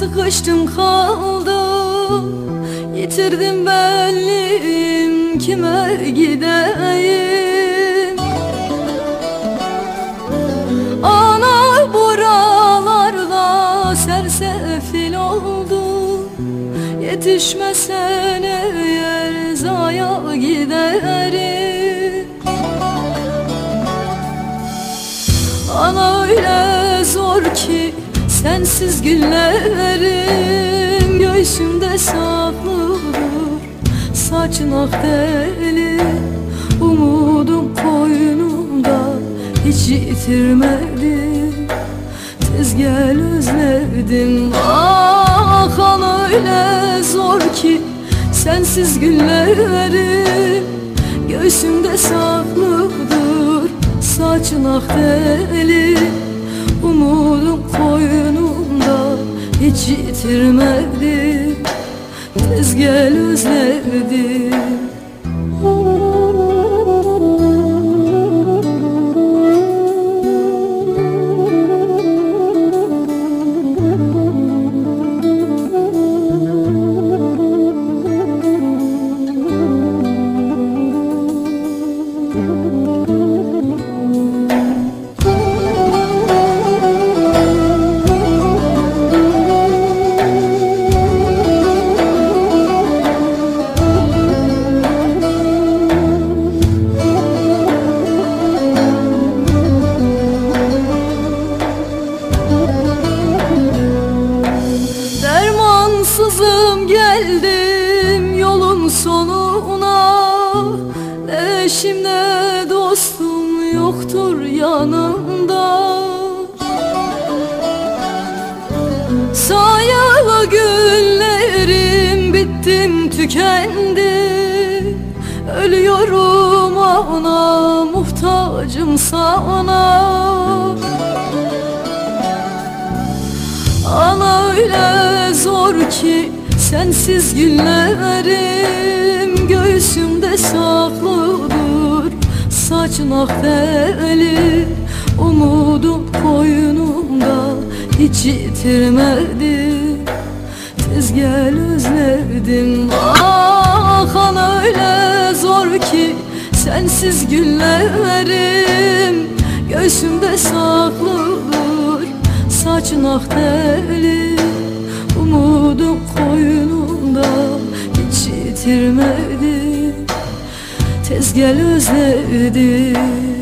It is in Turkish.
sıkıştım kaldım. Yitirdim bellim kime gideyim? Ana buralarda sersefil oldu Yetişmesen eğer zaya giderim. Ana öyle sensiz günlerim Göğsümde saklıdır saçın ak deli Umudum koynumda hiç yitirmedim Tez gel özledim Ah ana öyle zor ki sensiz günlerim Göğsümde saklıdır saçın ak deli hiç yitirmedim Tez gel özledim geldim yolun sonuna. Ne eşim ne dostum yoktur yanımda Sayalı günlerim bittim tükendi. Ölüyorum ona muhtacım sana. Ana öyle zor ki sensiz günlerim Göğsümde saklıdır saçın ak deli Umudum koynumda hiç yitirmedim Tez gel özledim Ah ana öyle zor ki sensiz günlerim Göğsümde saklıdır saçın ak deli Umudum koynumda hiç yitirmedim Tez gel özledim